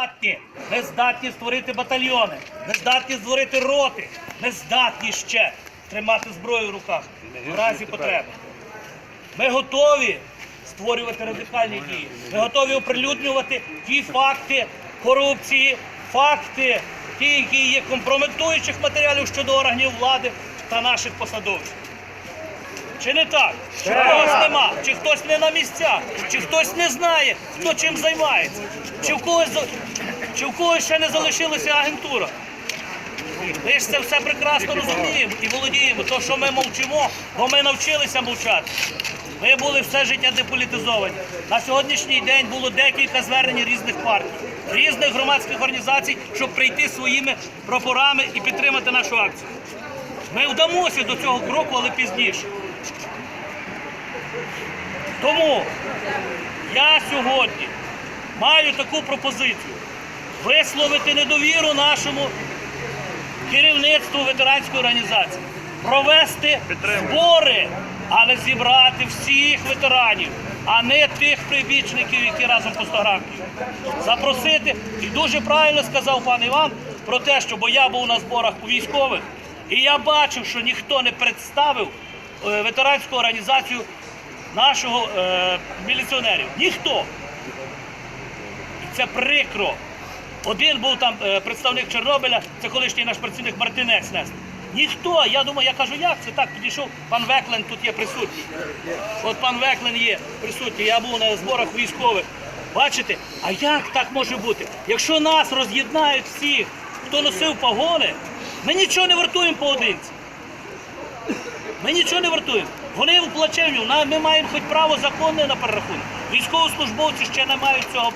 здатні. Не здатні створити батальйони, не здатні створити роти, не здатні ще тримати зброю в руках в разі потреби. Ми готові створювати радикальні дії. Ми готові оприлюднювати ті факти корупції, факти, ті, які є компрометуючих матеріалів щодо органів влади та наших посадовців. Чи не так? Чи когось нема? Чи хтось не на місцях? Чи хтось не знає, хто чим займається? Чи в когось, чи в когось ще не залишилася агентура? Ми ж це все прекрасно розуміємо і володіємо. То, що ми мовчимо, бо ми навчилися мовчати. Ми були все життя деполітизовані. На сьогоднішній день було декілька звернень різних партій, різних громадських організацій, щоб прийти своїми прапорами і підтримати нашу акцію. Ми вдамося до цього кроку, але пізніше. Тому я сьогодні маю таку пропозицію висловити недовіру нашому керівництву ветеранської організації, провести збори, але зібрати всіх ветеранів, а не тих прибічників, які разом по 100 грамів. Запросити, і дуже правильно сказав пан Іван про те, що бо я був на зборах у військових, і я бачив, що ніхто не представив е, ветеранську організацію нашого е, міліціонерів. Ніхто. І це прикро. Один був там е, представник Чорнобиля, це колишній наш працівник Мартинець Нест. Ніхто, я думаю, я кажу, як це так? Підійшов пан Веклен, тут є присутній. От пан Веклен є присутній, я був на зборах військових. Бачите, а як так може бути? Якщо нас роз'єднають всіх, хто носив погони, ми нічого не вартуємо поодинці. Ми нічого не вартуємо. Вони в плачевню, ми маємо хоч право законне на перерахунок. Військовослужбовці ще не мають цього